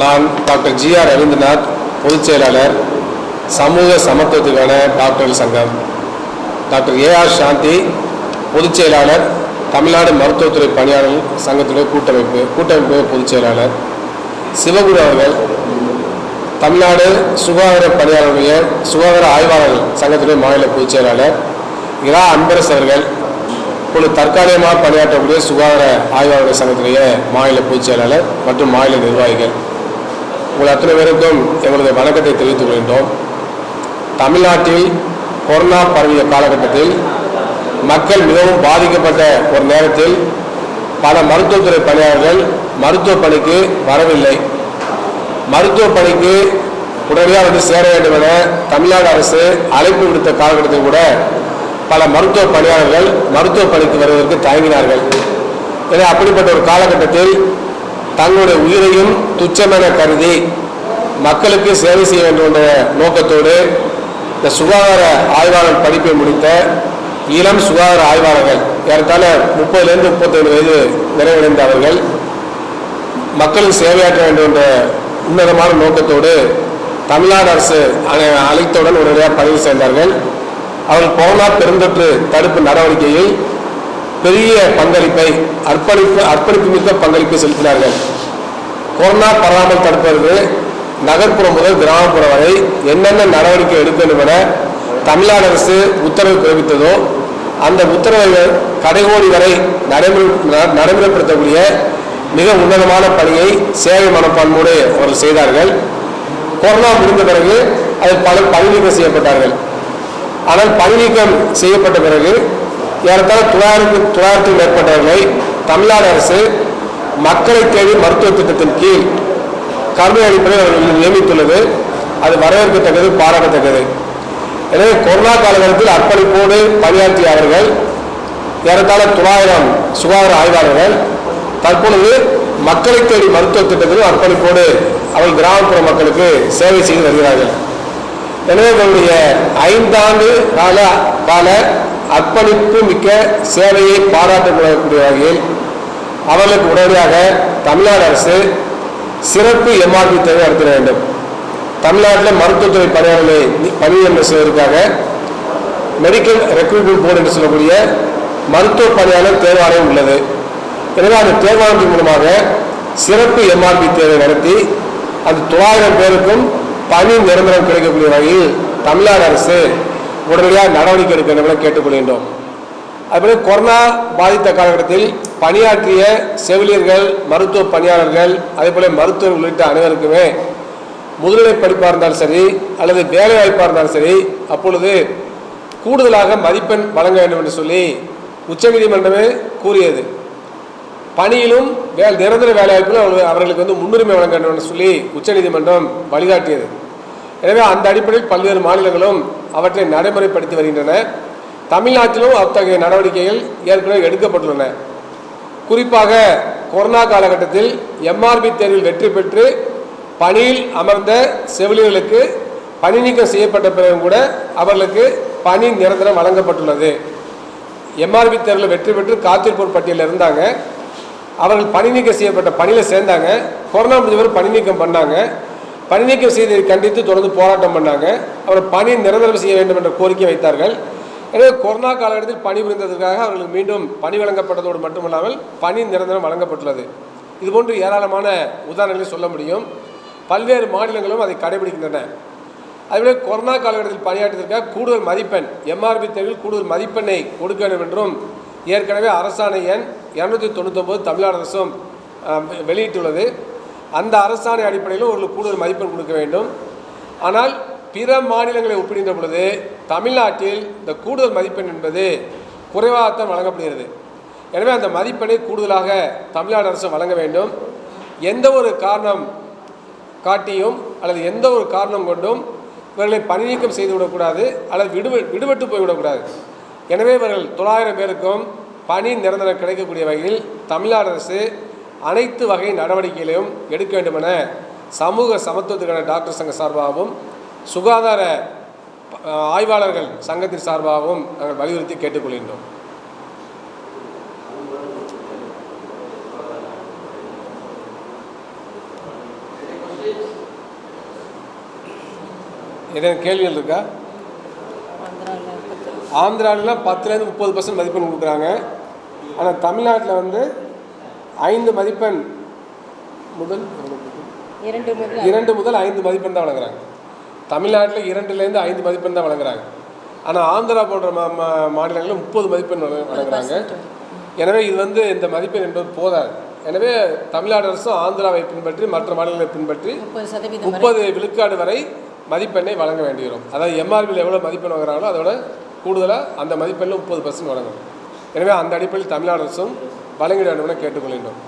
நான் doctor G R Rabindranath பொதுச் செயலாளர் சமூக சமத்துவத்துக்கான டாக்டர்கள் சங்கம். டாக்டர் ஏ ஆர் சாந்தி பொதுச் செயலாளர் தமிழ்நாடு மருத்துவத்துறை பணியாளர்கள் சங்கத்துடைய கூட்டமைப்பு கூட்டமைப்பு பொதுச் செயலாளர். சிவகுரு அவர்கள் தமிழ்நாடு சுகாதார பணியாளர்களுடைய சுகாதார ஆய்வாளர்கள் சங்கத்துடைய மாநில பொதுச் செயலாளர். இரா அன்பரசு அவர்கள் இப்பொழுது தற்காலிகமாக பணியாற்றக்கூடிய சுகாதார ஆய்வாளர்கள் சங்கத்துடைய மாநில பொதுச் செயலாளர் மற்றும் மாநில நிர்வாகிகள். உங்கள் அத்தனை பேருக்கும் எங்களது வணக்கத்தை தெரிவித்துக் கொள்கின்றோம். தமிழ்நாட்டில் கொரோனா பரவிய காலகட்டத்தில் மக்கள் மிகவும் பாதிக்கப்பட்ட ஒரு நேரத்தில் பல மருத்துவத்துறை பணியாளர்கள் மருத்துவ பணிக்கு வரவில்லை. மருத்துவ பணிக்கு உடனடியாக வந்து சேர வேண்டும் என தமிழ்நாடு அரசு அழைப்பு விடுத்த காலகட்டத்தில் கூட பல மருத்துவ பணியாளர்கள் மருத்துவ பணிக்கு வருவதற்கு தயங்கினார்கள். எனவே அப்படிப்பட்ட ஒரு காலகட்டத்தில் தங்களுடைய உயிரையும் துச்சமென கருதி மக்களுக்கு சேவை செய்ய வேண்டும் என்ற நோக்கத்தோடு இந்த சுகாதார ஆய்வாளர் படிப்பை முடித்த இளம் சுகாதார ஆய்வாளர்கள் ஏறத்தாழ முப்பதுலேருந்து முப்பத்தேழு வயது நிறைவடைந்த அவர்கள் மக்களுக்கு சேவையாற்ற வேண்டும் என்ற உன்னதமான நோக்கத்தோடு தமிழ்நாடு அரசு அழைத்தவுடன் உடனடியாக பதிவு சேர்ந்தார்கள். அவர்கள் கொரோனா பெருந்தொற்று தடுப்பு நடவடிக்கையில் பெரிய பங்களிப்பை அர்ப்பணிப்பு அர்ப்பணிப்பு மிக்க பங்களிப்பை செலுத்தினார்கள். கொரோனா பரவாமல் தடுப்பதற்கு நகர்ப்புறம் முதல் கிராமப்புறம் வரை என்னென்ன நடவடிக்கை எடுக்க வேண்டும் என தமிழ்நாடு அரசு உத்தரவு பிறப்பித்ததோ அந்த உத்தரவை கடைகோடி வரை நடைமுறை நடைமுறைப்படுத்தக்கூடிய மிக உன்னதமான பணியை சேவை மனப்பான்மோடு அவர்கள் செய்தார்கள். கொரோனா முடிந்த பிறகு அதில் பல பணி நீக்கம் செய்யப்பட்டார்கள். ஆனால் பணி நீக்கம் செய்யப்பட்ட பிறகு ஏறத்தாழ தொள்ளாயிரத்து தொள்ளாயிரத்துக்கும் மேற்பட்டவர்களை தமிழ்நாடு அரசு மக்களை தேடி மருத்துவ திட்டத்தின் கீழ் கருணை அடிப்படையில் அவர்கள் நியமித்துள்ளது. அது வரவேற்கத்தக்கது பாராட்டத்தக்கது. எனவே கொரோனா காலகட்டத்தில் அர்ப்பணிப்போடு பணியாற்றிய அவர்கள் ஏறத்தாழ தொள்ளாயிரம் சுகாதார ஆய்வாளர்கள் தற்பொழுது மக்களை தேடி மருத்துவ திட்டத்திலும் அர்ப்பணிப்போடு அவர்கள் கிராமப்புற மக்களுக்கு சேவை செய்து வருகிறார்கள். எனவே இவருடைய ஐந்தாண்டு கால கால அர்ப்பணிப்பு மிக்க சேவையை பாராட்டக்கூடிய வகையில் அவர்களுக்கு உடனடியாக தமிழ்நாடு அரசு சிறப்பு எம்ஆர்பி தேவை நடத்த வேண்டும். தமிழ்நாட்டில் மருத்துவத்துறை பணியாளர்களை நி- செய்வதற்காக மெடிக்கல் ரெக்ரூட்மெண்ட் போர்டு என்று சொல்லக்கூடிய மருத்துவ பணியாளர் தேர்வாணையம் உள்ளது. எனவே அந்த தேர்வாணையத்தின் மூலமாக சிறப்பு எம்ஆர்பி தேர்வை நடத்தி அந்த தொள்ளாயிரம் பேருக்கும் பணி நிரந்தரம் கிடைக்கக்கூடிய வகையில் தமிழ்நாடு அரசு உடனடியாக நடவடிக்கை எடுக்க வேண்டும் கேட்டுக்கொள்கின்றோம். அதுபோல கொரோனா பாதித்த காலகட்டத்தில் பணியாற்றிய செவிலியர்கள் மருத்துவ பணியாளர்கள் அதேபோல மருத்துவர்கள் உள்ளிட்ட அனைவருக்குமே முதுநிலை படிப்பாக இருந்தாலும் சரி அல்லது வேலை வாய்ப்பாக இருந்தாலும் சரி அப்பொழுது கூடுதலாக மதிப்பெண் வழங்க வேண்டும் என்று சொல்லி உச்சநீதிமன்றமே கூறியது. பணியிலும் வே நிரந்தர வேலைவாய்ப்பிலும் அவர்களுக்கு வந்து முன்னுரிமை வழங்க வேண்டும் என்று சொல்லி உச்சநீதிமன்றம் வழிகாட்டியது. எனவே அந்த அடிப்படையில் பல்வேறு மாநிலங்களும் அவற்றை நடைமுறைப்படுத்தி வருகின்றன. தமிழ்நாட்டிலும் அத்தகைய நடவடிக்கைகள் ஏற்கனவே எடுக்கப்பட்டுள்ளன. குறிப்பாக கொரோனா காலகட்டத்தில் எம்ஆர்பி தேர்வில் வெற்றி பெற்று பணியில் அமர்ந்த செவிலியர்களுக்கு பணி நீக்கம் செய்யப்பட்ட பிறகு கூட அவர்களுக்கு பணி நிரந்தரம் வழங்கப்பட்டுள்ளது. எம்ஆர்பி தேர்வில் வெற்றி பெற்று காத்திருப்போர் பட்டியலில் இருந்தாங்க. அவர்கள் பணி நீக்கம் செய்யப்பட்ட பணியில் சேர்ந்தாங்க. கொரோனா முடிஞ்சவர் பணி நீக்கம் பண்ணாங்க. பணிநீக்கம் செய்ததை கண்டித்து தொடர்ந்து போராட்டம் பண்ணாங்க. அவர் பணி நிரந்தரம் செய்ய வேண்டும் என்ற கோரிக்கை வைத்தார்கள். எனவே கொரோனா காலகட்டத்தில் பணிபுரிந்ததற்காக அவர்களுக்கு மீண்டும் பணி வழங்கப்பட்டதோடு மட்டுமல்லாமல் பணி நிரந்தரம் வழங்கப்பட்டுள்ளது. இதுபோன்று ஏராளமான உதாரணங்களை சொல்ல முடியும். பல்வேறு மாநிலங்களும் அதை கடைபிடிக்கின்றன. அதுபோல கொரோனா காலகட்டத்தில் பணியாற்றுவதற்காக கூடுதல் மதிப்பெண் எம்ஆர்பி தேர்வில் கூடுதல் மதிப்பெண்ணை கொடுக்க வேண்டும் என்றும் ஏற்கனவே அரசாணை எண் இரநூத்தி தொண்ணூத்தொம்பது தமிழ்நாடு அரசும் வெளியிட்டுள்ளது. அந்த அரசாணை அடிப்படையில் அவர்களுக்கு கூடுதல் மதிப்பெண் கொடுக்க வேண்டும். ஆனால் பிற மாநிலங்களை ஒப்பிடுகின்ற பொழுது தமிழ்நாட்டில் இந்த கூடுதல் மதிப்பெண் என்பது குறைவாகத்தான் வழங்கப்படுகிறது. எனவே அந்த மதிப்பெண்ணை கூடுதலாக தமிழ்நாடு அரசு வழங்க வேண்டும். எந்த ஒரு காரணம் காட்டியும் அல்லது எந்த ஒரு காரணம் கொண்டும் இவர்களை பணி நீக்கம் செய்து விடக்கூடாது அல்லது விடுப விடுபட்டு போய்விடக்கூடாது எனவே இவர்கள் தொள்ளாயிரம் பேருக்கும் பணி நிரந்தரம் கிடைக்கக்கூடிய வகையில் தமிழ்நாடு அரசு அனைத்து வகை நடவடிக்கைகளையும் எடுக்க வேண்டுமென சமூக சமத்துவத்துக்கான டாக்டர் சங்க சார்பாகவும் சுகாதார ஆய்வாளர்கள் சங்கத்தின் சார்பாகவும் நாங்கள் வலியுறுத்தி கேட்டுக்கொள்கின்றோம். ஏதேனும் கேள்விகள் இருக்கா? ஆந்திராவில் பத்துலேருந்து முப்பது பர்சன்ட் மதிப்பெண் கொடுக்குறாங்க. ஆனால் தமிழ்நாட்டில் வந்து ஐந்து மதிப்பெண் முதல் இரண்டு முதல் இரண்டு முதல் ஐந்து மதிப்பெண் தான் வழங்குறாங்க. தமிழ்நாட்டில் இரண்டுலேருந்து ஐந்து மதிப்பெண் தான் வழங்குறாங்க. ஆனால் ஆந்திரா போன்ற மா மாநிலங்களில் முப்பது மதிப்பெண் வழங்க- வழங்குறாங்க. எனவே இது வந்து இந்த மதிப்பெண் என்பது போதாது. எனவே தமிழ்நாடு அரசும் ஆந்திராவை பின்பற்றி மற்ற மாநிலங்களை பின்பற்றி முப்பது விழுக்காடு வரை மதிப்பெண்ணை வழங்க வேண்டியிருக்கும். அதாவது எம்ஆர்பியில் எவ்வளோ மதிப்பெண் வாங்குறாங்களோ அதோட கூடுதலாக அந்த மதிப்பெண்ணில் முப்பது பர்சன்ட் வழங்கணும். எனவே அந்த அடிப்படையில் தமிழ்நாடு அரசும் வழங்கிட வேண்டும் என கேட்டுக்கொள்கின்றோம்.